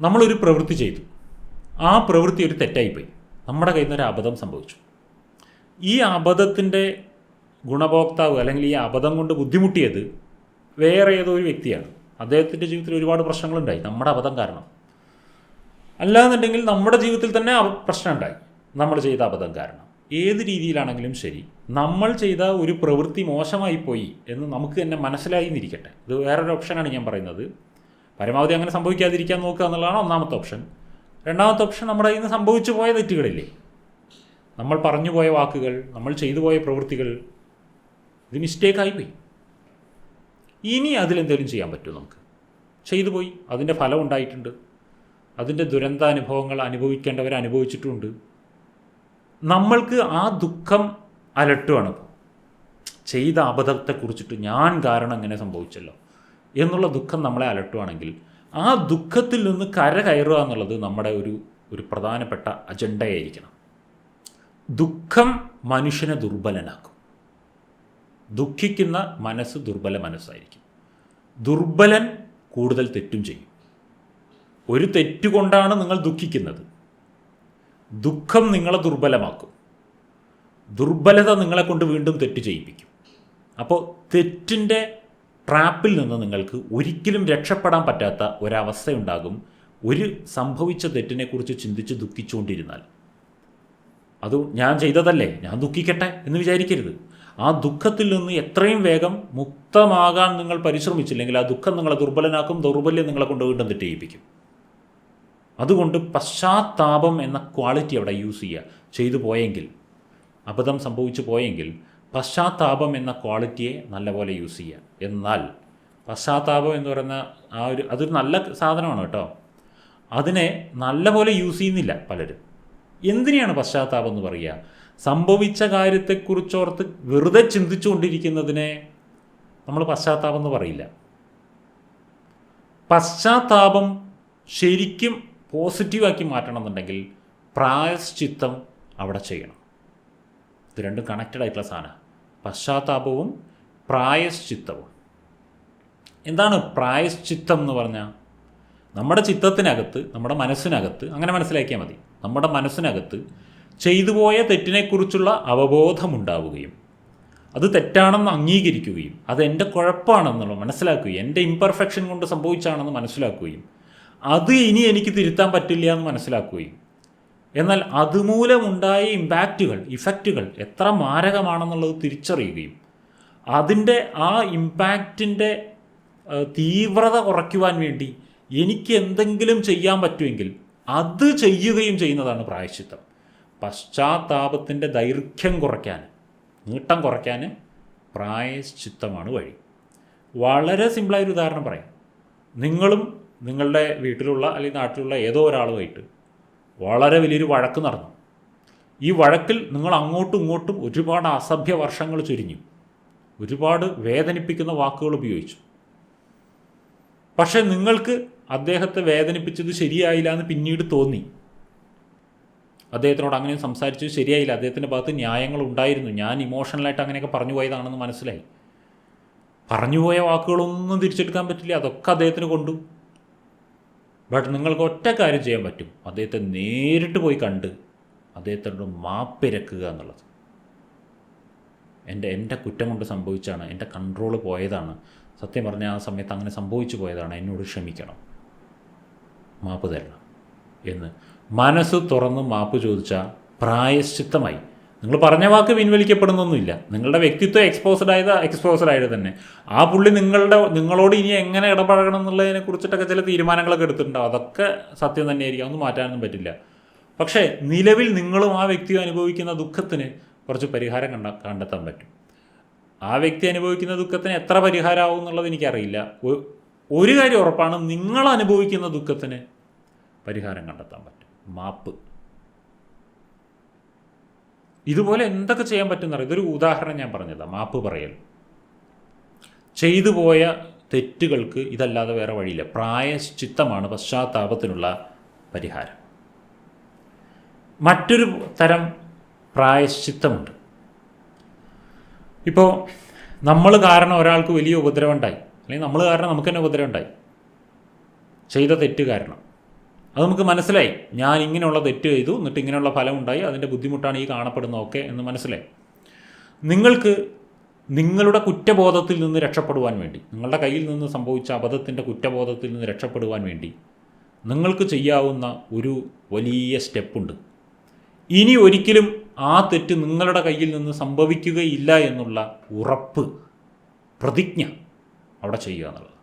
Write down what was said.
നമ്മളൊരു പ്രവൃത്തി ചെയ്തു. ആ പ്രവൃത്തി ഒരു തെറ്റായിപ്പോയി. നമ്മുടെ കയ്യിൽ നിന്ന് ഒരു അബദ്ധം സംഭവിച്ചു. ഈ അബദ്ധത്തിന്റെ ഗുണഭോക്താവ് അല്ലെങ്കിൽ ഈ അബദ്ധം കൊണ്ട് ബുദ്ധിമുട്ടിയത് വേറെ ഏതോ ഒരു വ്യക്തിയാണ്. അദ്ദേഹത്തിന്റെ ജീവിതത്തിൽ ഒരുപാട് പ്രശ്നങ്ങളുണ്ടായി. നമ്മുടെ അബദ്ധം കാരണം. അല്ലാന്നുണ്ടെങ്കിൽ നമ്മുടെ ജീവിതത്തിൽ തന്നെ പ്രശ്നം പ്രശ്നമുണ്ടായി. നമ്മൾ ചെയ്ത അബദ്ധം കാരണം. ഏത് രീതിയിലാണെങ്കിലും ശരി നമ്മൾ ചെയ്ത ഒരു പ്രവൃത്തി മോശമായി പോയി എന്ന് നമുക്ക് തന്നെ മനസ്സിലായി എന്നിരിക്കട്ടെ. ഇത് വേറൊരു ഓപ്ഷനാണ് ഞാൻ പറയുന്നത്. പരമാവധി അങ്ങനെ സംഭവിക്കാതിരിക്കാൻ നോക്കുക എന്നുള്ളതാണ് ഒന്നാമത്തെ ഓപ്ഷൻ. രണ്ടാമത്തെ ഓപ്ഷൻ നമ്മുടെ ഇന്ന് സംഭവിച്ചു പോയ തെറ്റുകളില്ലേ? നമ്മൾ പറഞ്ഞു പോയ വാക്കുകൾ നമ്മൾ ചെയ്തു പോയ പ്രവൃത്തികൾ ഇത് മിസ്റ്റേക്കായിപ്പോയി ഇനി അതിലെന്തെങ്കിലും ചെയ്യാൻ പറ്റുമോ നമുക്ക്? ചെയ്തു പോയി അതിന്റെ ഫലം ഉണ്ടായിട്ടുണ്ട്. അതിന്റെ ദുരന്താനുഭവങ്ങൾ അനുഭവിക്കേണ്ടവർ അനുഭവിച്ചിട്ടുമുണ്ട് നമ്മൾക്ക് ആ ദുഃഖം അലട്ടുവാണ് ചെയ്ത അബദ്ധത്തെക്കുറിച്ചിട്ട് ഞാൻ കാരണം ഇങ്ങനെ സംഭവിച്ചല്ലോ? എന്നുള്ള ദുഃഖം നമ്മളെ അലട്ടുവാണെങ്കിൽ ആ ദുഃഖത്തിൽ നിന്ന് കര കയറുക എന്നുള്ളത് നമ്മുടെ ഒരു ഒരു പ്രധാനപ്പെട്ട അജണ്ടയായിരിക്കണം. ദുഃഖം മനുഷ്യനെ ദുർബലനാക്കും. ദുഃഖിക്കുന്ന മനസ്സ് ദുർബല മനസ്സായിരിക്കും. ദുർബലൻ കൂടുതൽ തെറ്റും ചെയ്യും. ഒരു തെറ്റുകൊണ്ടാണ് നിങ്ങൾ ദുഃഖിക്കുന്നത്. ദുഃഖം നിങ്ങളെ ദുർബലമാക്കും. ദുർബലത നിങ്ങളെ കൊണ്ട് വീണ്ടും തെറ്റ് ചെയ്യിപ്പിക്കും. അപ്പോൾ തെറ്റിന്റെ ട്രാപ്പിൽ നിന്ന് നിങ്ങൾക്ക് ഒരിക്കലും രക്ഷപ്പെടാൻ പറ്റാത്ത ഒരവസ്ഥയുണ്ടാകും. ഒരു സംഭവിച്ച തെറ്റിനെക്കുറിച്ച് ചിന്തിച്ച് ദുഃഖിച്ചുകൊണ്ടിരുന്നാൽ. അത് ഞാൻ ചെയ്തതല്ലേ? ഞാൻ ദുഃഖിക്കട്ടെ എന്ന് വിചാരിക്കരുത്. ആ ദുഃഖത്തിൽ നിന്ന് എത്രയും വേഗം മുക്തമാകാൻ നിങ്ങൾ പരിശ്രമിച്ചില്ലെങ്കിൽ ആ ദുഃഖം നിങ്ങളെ ദുർബലനാക്കും ദൗർബല്യം നിങ്ങളെ കൊണ്ട് വീണ്ടും തെറ്റിയിപ്പിക്കും അതുകൊണ്ട് പശ്ചാത്താപം എന്ന ക്വാളിറ്റി അവിടെ യൂസ് ചെയ്യുക. ചെയ്തു പോയെങ്കിൽ അബദ്ധം സംഭവിച്ചു പോയെങ്കിൽ പശ്ചാത്താപം എന്ന ക്വാളിറ്റിയെ നല്ലപോലെ യൂസ് ചെയ്യുക. എന്നാൽ പശ്ചാത്താപം എന്ന് പറയുന്ന ആ ഒരു അതൊരു നല്ല സാധനമാണ് കേട്ടോ. അതിനെ നല്ലപോലെ യൂസ് ചെയ്യുന്നില്ല പലരും. എന്തിനെയാണ് പശ്ചാത്താപം എന്ന് പറയുക? സംഭവിച്ച കാര്യത്തെക്കുറിച്ചോർത്ത് വെറുതെ ചിന്തിച്ചുകൊണ്ടിരിക്കുന്നതിനെ നമ്മൾ പശ്ചാത്താപം എന്ന് പറയില്ല. പശ്ചാത്താപം ശരിക്കും പോസിറ്റീവാക്കി മാറ്റണമെന്നുണ്ടെങ്കിൽ പ്രായശ്ചിത്തം അവിടെ ചെയ്യണം. ഇത് രണ്ടും കണക്റ്റഡ് ആയിട്ടുള്ള സാധനമാണ് പശ്ചാത്താപവും പ്രായശ്ചിത്തവും. എന്താണ് പ്രായശ്ചിത്തം എന്ന് പറഞ്ഞാൽ നമ്മുടെ ചിത്തത്തിനകത്ത് നമ്മുടെ മനസ്സിനകത്ത് അങ്ങനെ മനസ്സിലാക്കിയാൽ മതി. നമ്മുടെ മനസ്സിനകത്ത് ചെയ്തുപോയ തെറ്റിനെക്കുറിച്ചുള്ള അവബോധമുണ്ടാവുകയും അത് തെറ്റാണെന്ന് അംഗീകരിക്കുകയും അത് എന്റെ കുഴപ്പമാണെന്നുള്ളത് മനസ്സിലാക്കുകയും എന്റെ ഇംപെർഫെക്ഷൻ കൊണ്ട് സംഭവിച്ചാണെന്ന് മനസ്സിലാക്കുകയും അത് ഇനി എനിക്ക് തിരുത്താൻ പറ്റില്ല എന്ന് മനസ്സിലാക്കുകയും എന്നാൽ അതുമൂലമുണ്ടായ ഇമ്പാക്റ്റുകൾ ഇഫക്റ്റുകൾ എത്ര മാരകമാണെന്നുള്ളത് തിരിച്ചറിയുകയും അതിന്റെ ആ ഇമ്പാക്റ്റിന്റെ തീവ്രത കുറയ്ക്കുവാൻ വേണ്ടി എനിക്ക് എന്തെങ്കിലും ചെയ്യാൻ പറ്റുമെങ്കിൽ അത് ചെയ്യുകയും ചെയ്യുന്നതാണ് പ്രായശ്ചിത്തം. പശ്ചാത്താപത്തിന്റെ ദൈർഘ്യം കുറയ്ക്കാൻ നീട്ടം കുറയ്ക്കാൻ പ്രായശ്ചിത്തമാണ് വഴി. വളരെ സിമ്പിളായൊരു ഉദാഹരണം പറയാം. നിങ്ങളും നിങ്ങളുടെ വീട്ടിലുള്ള അല്ലെങ്കിൽ നാട്ടിലുള്ള ഏതോ ഒരാളുമായിട്ട് വളരെ വലിയൊരു വഴക്ക് നടന്നു. ഈ വഴക്കിൽ നിങ്ങൾ അങ്ങോട്ടും ഇങ്ങോട്ടും ഒരുപാട് അസഭ്യ വർഷങ്ങൾ ചൊരിഞ്ഞു. ഒരുപാട് വേദനിപ്പിക്കുന്ന വാക്കുകൾ ഉപയോഗിച്ചു. പക്ഷേ നിങ്ങൾക്ക് അദ്ദേഹത്തെ വേദനിപ്പിച്ചത് ശരിയായില്ല എന്ന് പിന്നീട് തോന്നി. അദ്ദേഹത്തിനോട് അങ്ങനെ സംസാരിച്ചത് ശരിയായില്ല. അദ്ദേഹത്തിന്റെ ഭാഗത്ത് ന്യായങ്ങൾ ഉണ്ടായിരുന്നു. ഞാൻ ഇമോഷണലായിട്ട് അങ്ങനെയൊക്കെ പറഞ്ഞു പോയതാണെന്ന് മനസ്സിലായി. പറഞ്ഞുപോയ വാക്കുകളൊന്നും തിരിച്ചെടുക്കാൻ പറ്റില്ല. അതൊക്കെ അദ്ദേഹത്തിന് കൊണ്ടു ബട്ട് നിങ്ങൾക്ക് ഒറ്റ കാര്യം ചെയ്യാൻ പറ്റും. അദ്ദേഹത്തെ നേരിട്ട് പോയി കണ്ട് അദ്ദേഹത്തോട് മാപ്പിരക്കുക എന്നുള്ളത്. എന്റെ എന്റെ കുറ്റം കൊണ്ട് സംഭവിച്ചാണ് എന്റെ കൺട്രോൾ പോയതാണ്. സത്യം പറഞ്ഞാൽ ആ സമയത്ത് അങ്ങനെ സംഭവിച്ചു പോയതാണ്. എന്നോട് ക്ഷമിക്കണം. മാപ്പ് തരണം എന്ന് മനസ്സ് തുറന്ന് മാപ്പ് ചോദിച്ചാൽ പ്രായശ്ചിത്തമായി നിങ്ങൾ പറഞ്ഞ വാക്ക് പിൻവലിക്കപ്പെടുന്നൊന്നുമില്ല. നിങ്ങളുടെ വ്യക്തിത്വം എക്സ്പോസ്ഡ് ആയത് എക്സ്പോസ്ഡ് ആയത് തന്നെ. ആ പുള്ളി നിങ്ങളുടെ നിങ്ങളോട് ഇനി എങ്ങനെ ഇടപഴകണം എന്നുള്ളതിനെ കുറിച്ചിട്ടൊക്കെ ചില തീരുമാനങ്ങളൊക്കെ എടുത്തിട്ടുണ്ടാവും. അതൊക്കെ സത്യം തന്നെയായിരിക്കും. അതൊന്നും മാറ്റാനൊന്നും പറ്റില്ല. പക്ഷേ നിലവിൽ നിങ്ങളും ആ വ്യക്തിയും അനുഭവിക്കുന്ന ദുഃഖത്തിന് കുറച്ച് പരിഹാരം കണ്ട കണ്ടെത്താൻ പറ്റും. ആ വ്യക്തി അനുഭവിക്കുന്ന ദുഃഖത്തിന് എത്ര പരിഹാരമാവും എന്നുള്ളത് എനിക്കറിയില്ല. ഒരു കാര്യം ഉറപ്പാണ്. നിങ്ങൾ അനുഭവിക്കുന്ന ദുഃഖത്തിന് പരിഹാരം കണ്ടെത്താൻ പറ്റും. മാപ്പ്. ഇതുപോലെ എന്തൊക്കെ ചെയ്യാൻ പറ്റുന്ന ഇതൊരു ഉദാഹരണം ഞാൻ പറഞ്ഞതാണ് മാപ്പ് പറയൽ. ചെയ്തു പോയ തെറ്റുകൾക്ക് ഇതല്ലാതെ വേറെ വഴിയില്ല. പ്രായശ്ചിത്തമാണ് പശ്ചാത്താപത്തിനുള്ള പരിഹാരം. മറ്റൊരു തരം പ്രായശ്ചിത്തമുണ്ട്. ഇപ്പോൾ നമ്മൾ കാരണം ഒരാൾക്ക് വലിയ ഉപദ്രവം ഉണ്ടായി. അല്ലെങ്കിൽ നമ്മൾ കാരണം നമുക്ക് തന്നെ ഉപദ്രവം ഉണ്ടായി. ചെയ്ത തെറ്റ് കാരണം. അത് നമുക്ക് മനസ്സിലായി. ഞാൻ ഇങ്ങനെയുള്ള തെറ്റ് ചെയ്തു എന്നിട്ട് ഇങ്ങനെയുള്ള ഫലം ഉണ്ടായി അതിന്റെ ബുദ്ധിമുട്ടാണ് ഈ കാണപ്പെടുന്നതൊക്കെ എന്ന് മനസ്സിലായി. നിങ്ങൾക്ക് നിങ്ങളുടെ കുറ്റബോധത്തിൽ നിന്ന് രക്ഷപ്പെടുവാൻ വേണ്ടി നിങ്ങളുടെ കയ്യിൽ നിന്ന് സംഭവിച്ച അബദ്ധത്തിന്റെ കുറ്റബോധത്തിൽ നിന്ന് രക്ഷപ്പെടുവാൻ വേണ്ടി നിങ്ങൾക്ക് ചെയ്യാവുന്ന ഒരു വലിയ സ്റ്റെപ്പുണ്ട്. ഇനി ഒരിക്കലും ആ തെറ്റ് നിങ്ങളുടെ കയ്യിൽ നിന്ന് സംഭവിക്കുകയില്ല എന്നുള്ള ഉറപ്പ് പ്രതിജ്ഞ അവിടെ ചെയ്യുക എന്നുള്ളത്.